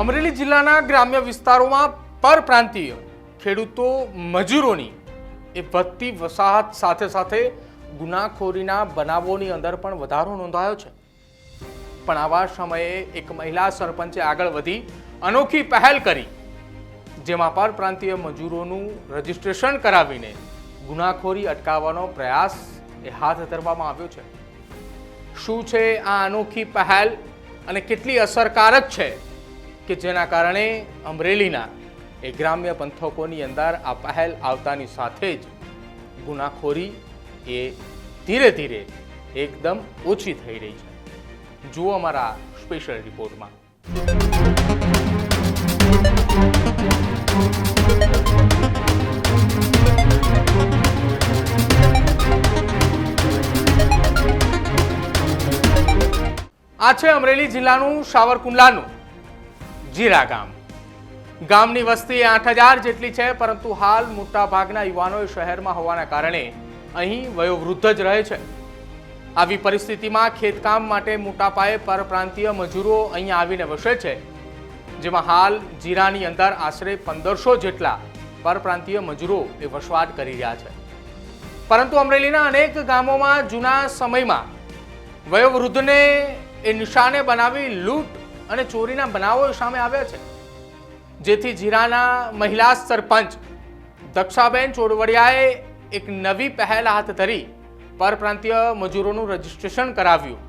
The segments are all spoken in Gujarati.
અમરેલી જિલ્લાના ગ્રામ્ય વિસ્તારોમાં પરપ્રાંતીય ખેડૂતો, મજૂરોની એ વધતી વસાહત સાથે સાથે ગુનાખોરીના બનાવોની અંદર પણ વધારો નોંધાયો છે. પણ આવા સમયે એક મહિલા સરપંચે આગળ વધી અનોખી પહેલ કરી, જેમાં પરપ્રાંતીય મજૂરોનું રજિસ્ટ્રેશન કરાવીને ગુનાખોરી અટકાવવાનો પ્રયાસ એ હાથ ધરવામાં આવ્યો છે. શું છે આ અનોખી પહેલ અને કેટલી અસરકારક છે? કે જેના કારણે અમરેલીના એ ગ્રામ્ય પંથકોની અંદર આ પહેલ આવતાની સાથે જ ગુનાખોરી એ ધીરે ધીરે એકદમ ઓછી થઈ રહી છે. જુઓ અમારા સ્પેશિયલ રિપોર્ટમાં. આ છે અમરેલી જિલ્લાનું સાવરકુંડલાનું જીરા ગામ. ગામની વસ્તી આઠ હજાર જેટલી છે, પરંતુ હાલ મોટાભાગના યુવાનો શહેરમાં હોવાના કારણે અહીં વયોવૃદ્ધ જ રહે છે. આવી પરિસ્થિતિમાં ખેતકામ માટે મોટા પાયે પરપ્રાંતીય મજૂરો અહીં આવીને વસે છે, જેમાં હાલ જીરાની અંદર આશરે પંદરસો જેટલા પરપ્રાંતીય મજૂરો એ વસવાટ કરી રહ્યા છે. પરંતુ અમરેલીના અનેક ગામોમાં જૂના સમયમાં વયોવૃદ્ધને એ નિશાને બનાવી લૂંટ અને ચોરીના બનાવો સામે આવ્યા છે. જેથી જીરાના મહિલા સરપંચ દક્ષાબેન ચોડવડિયાએ એક નવી પહેલ હાથ ધરી પરપ્રાંતીય મજૂરોનું રજીસ્ટ્રેશન કરાવ્યું,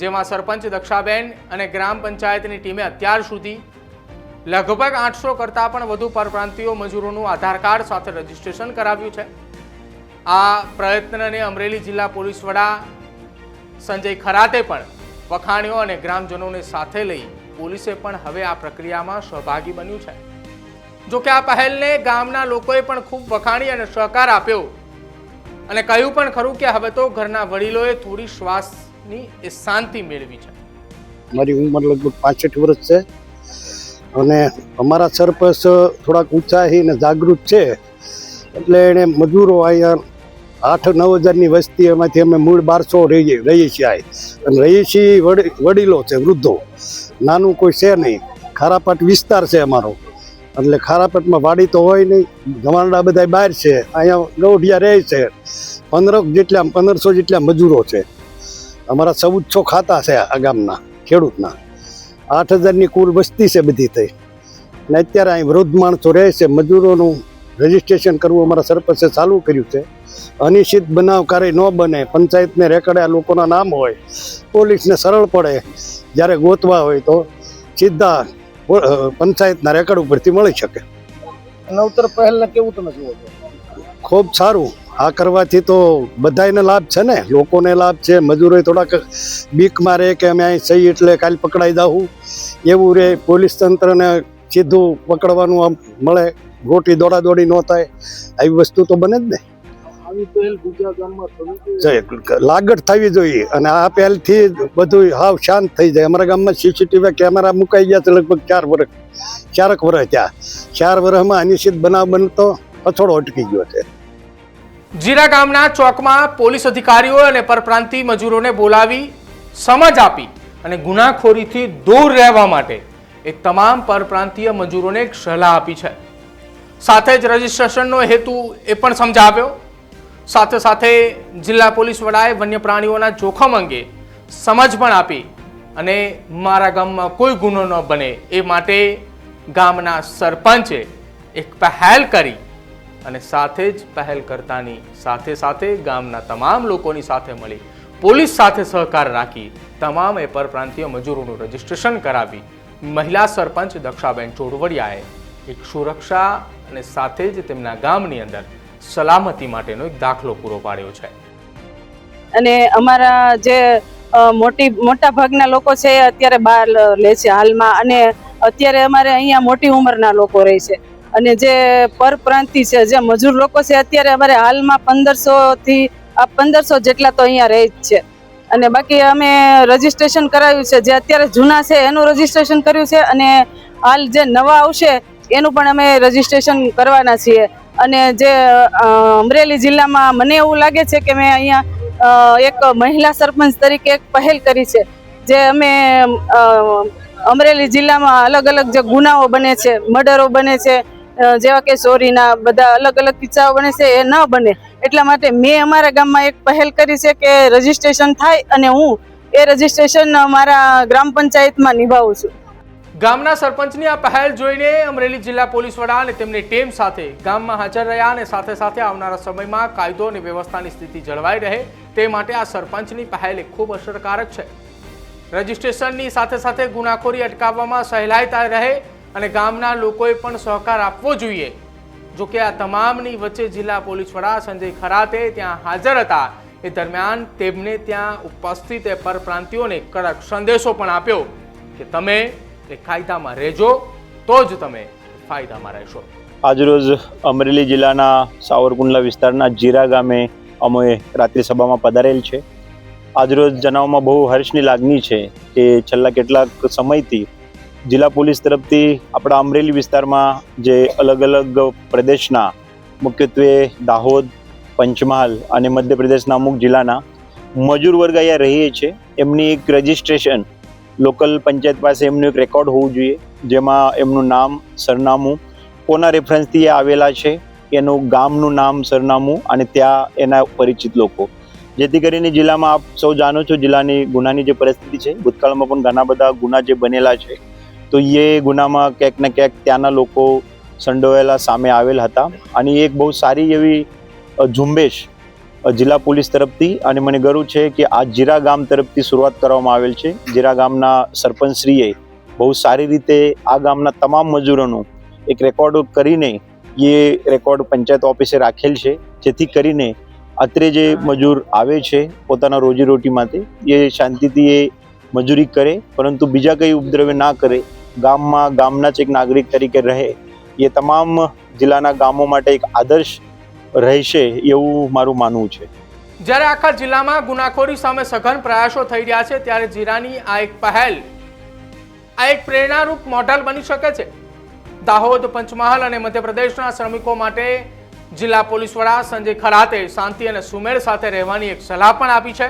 જેમાં સરપંચ દક્ષાબેન અને ગ્રામ પંચાયતની ટીમે અત્યાર સુધી લગભગ આઠસો કરતાં પણ વધુ પરપ્રાંતીયો મજૂરોનું આધાર કાર્ડ સાથે રજીસ્ટ્રેશન કરાવ્યું છે. આ પ્રયત્નને અમરેલી જિલ્લા પોલીસ વડા સંજય ખરાતે પણ વખાણ્યો અને ગ્રામજનોને સાથે લઈ પોલીસે પણ હવે આ પ્રક્રિયામાં સહભાગી બન્યું છે. જોકે આ પહેલને ગામના લોકોએ પણ ખૂબ વખાણી અને સહકાર આપ્યો. અને કહ્યું પણ ખરું કે હવે તો ઘરના વડીલોએ થોડી શ્વાસની એ શાંતિ મેળવી છે. મારી ઉંમર લગભગ પાસઠ વર્ષ છે અને અમારા સરપંચ થોડાક ઉત્સાહી અને જાગૃત છે. એટલે એણે મજૂરો અહીંયા આઠ નવ હજારની વસ્તી એમાંથી અમે મૂળ બારસો રહીએ રહીએ છીએ અને રહીએ છીએ વડીલો છે, વૃદ્ધો. નાનું કોઈ છે નહીં. ખારાપાટ વિસ્તાર છે અમારો. એટલે ખારાપાટમાં વાડી તો હોય નહીં. ગવાંડા બધા બહાર છે. અહીંયા ગૌઢિયા રહે છે. પંદર જેટલા પંદરસો જેટલા મજૂરો છે. અમારા ચૌદસો ખાતા છે આ ગામના, ખેડૂતના. આઠ હજારની કુલ વસ્તી છે બધી થઈ. અને અત્યારે અહીં વૃદ્ધ માણસો રહે છે, મજૂરોનું રજીસ્ટ્રેશન કરવું અમારા સરપંચે ચાલુ કર્યું છે. અનિશ્ચિત બનાવ ક્યારેય ન બને પંચાયતને રેકડે આ લોકોના નામ હોય પોલીસને સરળ પડે જ્યારે ગોતવા હોય તો સીધા પંચાયતના રેકડ ઉપરથી મળી શકે. નવતર પહેલને કેવું તમે જુઓ છો? ખૂબ સારું. આ કરવાથી તો બધાયને લાભ છે ને? લોકોને લાભ છે મજૂરોએ થોડાક બીકમાં રહે કે અમે અહીં સહી એટલે કાલ પકડાઈ જાવું એવું રહે પોલીસ તંત્રને સીધું પકડવાનું આમ મળે. ગોટી દોડા દોડી ન થાય આવી વસ્તુ તો બને જ ને. ગુજરાત થવી જોઈએ. અને આ પહેલથી બધું હાવ શાંત થઈ જાય. અમારા ગામમાં સીસીટીવી કેમેરા મુકાઈ ગયા છે લગભગ ચાર વર્ષ ચારક વર્ષ ત્યાં ચાર વર્ષમાં અનિશ્ચિત બનાવ બનતો અથડો અટકી ગયો છે. જીરા ગામના ચોકમાં પોલીસ અધિકારીઓ અને પરપ્રાંતિ મજૂરોને બોલાવી સમજ આપી અને ગુનાખોરીથી દૂર રહેવા માટે એ તમામ પરપ્રાંતીય મજૂરોને એક સલાહ આપી છે. સાથે જ રજીસ્ટ્રેશનનો હેતુ એ પણ સમજાવ્યો. સાથે સાથે જિલ્લા પોલીસ વડાએ વન્ય પ્રાણીઓના જોખમ અંગે સમજ પણ આપી અને મારા ગામમાં કોઈ ગુનો ન બને એ માટે ગામના સરપંચે એક પહેલ કરી અને સાથે જ પહેલ કરતાની સાથે સાથે ગામના તમામ લોકોની સાથે મળી પોલીસ સાથે સહકાર રાખી તમામ એ પરપ્રાંતીય મજૂરોનું રજીસ્ટ્રેશન કરાવી મહિલા સરપંચ દક્ષાબેન ચોડવડિયાએ એક સુરક્ષા અને સાથે જ તેમના ગામની અંદર સલામતી માટેનો એક દાખલો પૂરો પાડ્યો છે. અને અમારા જે મોટી, મોટા ભાગના લોકો છે અત્યારે બહાર લે છે હાલમાં. અને અત્યારે અમારે અહીંયા મોટી ઉંમરના લોકો રહે છે. અને જે પરપ્રાંતિ છે, જે મજૂર લોકો છે, અત્યારે અમારે હાલમાં પંદરસો થી આ પંદરસો જેટલા તો અહીંયા રહે જ છે. અને બાકી અમે રજીસ્ટ્રેશન કરાવ્યું છે. જે અત્યારે જૂના છે, એનું રજીસ્ટ્રેશન કર્યું છે. અને હાલ જે નવા આવશે એનું પણ અમે રજીસ્ટ્રેશન કરવાના છીએ. અને જે અમરેલી જિલ્લામાં મને એવું લાગે છે કે મેં અહીંયા એક મહિલા સરપંચ તરીકે એક પહેલ કરી છે. જે અમે અમરેલી જિલ્લામાં અલગ અલગ જે ગુનાઓ બને છે, મર્ડરો બને છે જેવા કે ચોરીના બધા અલગ અલગ કિસ્સાઓ બને છે, એ ન બને. એટલા માટે મેં અમારા ગામમાં એક પહેલ કરી છે કે રજીસ્ટ્રેશન થાય અને હું એ રજીસ્ટ્રેશન મારા ગ્રામ પંચાયતમાં નિભાવું છું. ગામના સરપંચની આ પહેલ જોઈને અમરેલી જિલ્લા પોલીસ વડા અને તેમની ટીમ સાથે ગામમાં હાજર રહ્યા અને સાથે સાથે આવનારા સમયમાં કાયદો અને વ્યવસ્થાની સ્થિતિ જળવાઈ રહે તે માટે આ સરપંચની પહેલ ખૂબ અસરકારક છે. રજિસ્ટ્રેશનની સાથે સાથે ગુનાખોરી અટકાવવામાં સહેલાઈતા રહે અને ગામના લોકોએ પણ સહકાર આપવો જોઈએ. જો કે આ તમામની વચ્ચે જિલ્લા પોલીસ વડા સંજય ખરાતે ત્યાં હાજર હતા. એ દરમિયાન તેમને ત્યાં ઉપસ્થિત પરપ્રાંતિઓને કડક સંદેશો પણ આપ્યો કે તમે એ કાયદામાં રહેજો, તો જ તમે ફાયદામાં રહેશો. આજરોજ અમરેલી જિલ્લાના સાવરકુંડલા વિસ્તારના જીરા ગામે અમે રાત્રિ સભામાં પધારેલ છે. આજરોજ જણાવમાં બહુ હર્ષની લાગણી છે કે છેલ્લા કેટલાક સમયથી જિલ્લા પોલીસ તરફથી આપણા અમરેલી વિસ્તારમાં જે અલગ અલગ પ્રદેશના, મુખ્યત્વે દાહોદ, પંચમહાલ અને મધ્યપ્રદેશના અમુક જિલ્લાના મજૂર વર્ગ અહીંયા રહીએ છે એમની એક રજિસ્ટ્રેશન લોકલ પંચાયત પાસે એમનું એક રેકોર્ડ હોવું જોઈએ, જેમાં એમનું નામ, સરનામું, કોના રેફરન્સથી એ આવેલા છે, એનું ગામનું નામ, સરનામું, અને ત્યાં એના પરિચિત લોકો. જેથી કરીને જિલ્લામાં આપ સૌ જાણો છો, જિલ્લાની ગુનાની જે પરિસ્થિતિ છે, ભૂતકાળમાં પણ ઘણા બધા ગુના જે બનેલા છે, તો એ ગુનામાં ક્યાંક ને ક્યાંક ત્યાંના લોકો સંડોવાયેલા સામે આવેલ હતા. અને એક બહુ સારી એવી ઝુંબેશ જિલ્લા પોલીસ તરફથી અને મને ગર્વ છે કે આ જીરા ગામ તરફથી શરૂઆત કરવામાં આવેલ છે. જીરા ગામના સરપંચશ્રીએ બહુ સારી રીતે આ ગામના તમામ મજૂરોનું એક રેકોર્ડ કરીને એ રેકોર્ડ પંચાયત ઓફિસે રાખેલ છે. જેથી કરીને અત્રે જે મજૂર આવે છે પોતાના રોજીરોટી માટે એ શાંતિથી એ મજૂરી કરે, પરંતુ બીજા કંઈ ઉપદ્રવ્ય ના કરે, ગામમાં ગામના જ એક નાગરિક તરીકે રહે, એ તમામ જિલ્લાના ગામો માટે એક આદર્શ રહેશે એવું મારું માનવું છે. જ્યારે આખા જિલ્લામાં ગુનાખોરી સામે સઘન પ્રયાસો થઈ રહ્યા છે, ત્યારે જીરાની આ એક પહેલ, આ એક પ્રેરણારૂપ મોડલ બની શકે છે. દાહોદ, પંચમહાલ અને મધ્યપ્રદેશના શ્રમિકો માટે જિલ્લા પોલીસ વડા સંજય ખરાતે શાંતિ અને સુમેળ સાથે રહેવાની એક સલાહ પણ આપી છે.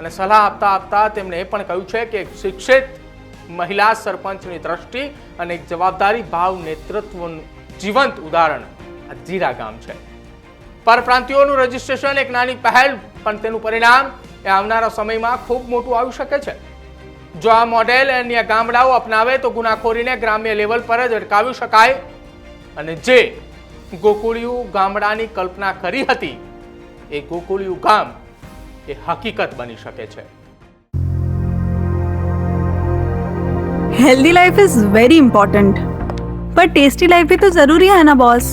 અને સલાહ આપતા આપતા તેમણે એ પણ કહ્યું છે કે એક શિક્ષિત મહિલા સરપંચની દ્રષ્ટિ અને એક જવાબદારી ભાવ નેતૃત્વનું જીવંત ઉદાહરણ આ જીરા ગામ છે. પરપ્રાંતિઓનું રજિસ્ટ્રેશન એક નાની પહેલ, પણ તેનું પરિણામ એ આવનારા સમયમાં ખૂબ મોટું આવી શકે છે. જો આ મોડેલ અન્ય ગામડાઓ અપનાવે, તો ગુનાખોરીને ગ્રામ્ય લેવલ પર જ અટકાવી શકાય. અને જે ગોકુળિયું ગામડાની કલ્પના કરી હતી, એ ગોકુળિયું ગામ એ હકીકત બની શકે છે. Healthy life is very important પર ટેસ્ટી લાઈફ બી તો જરૂરી હે ના બોસ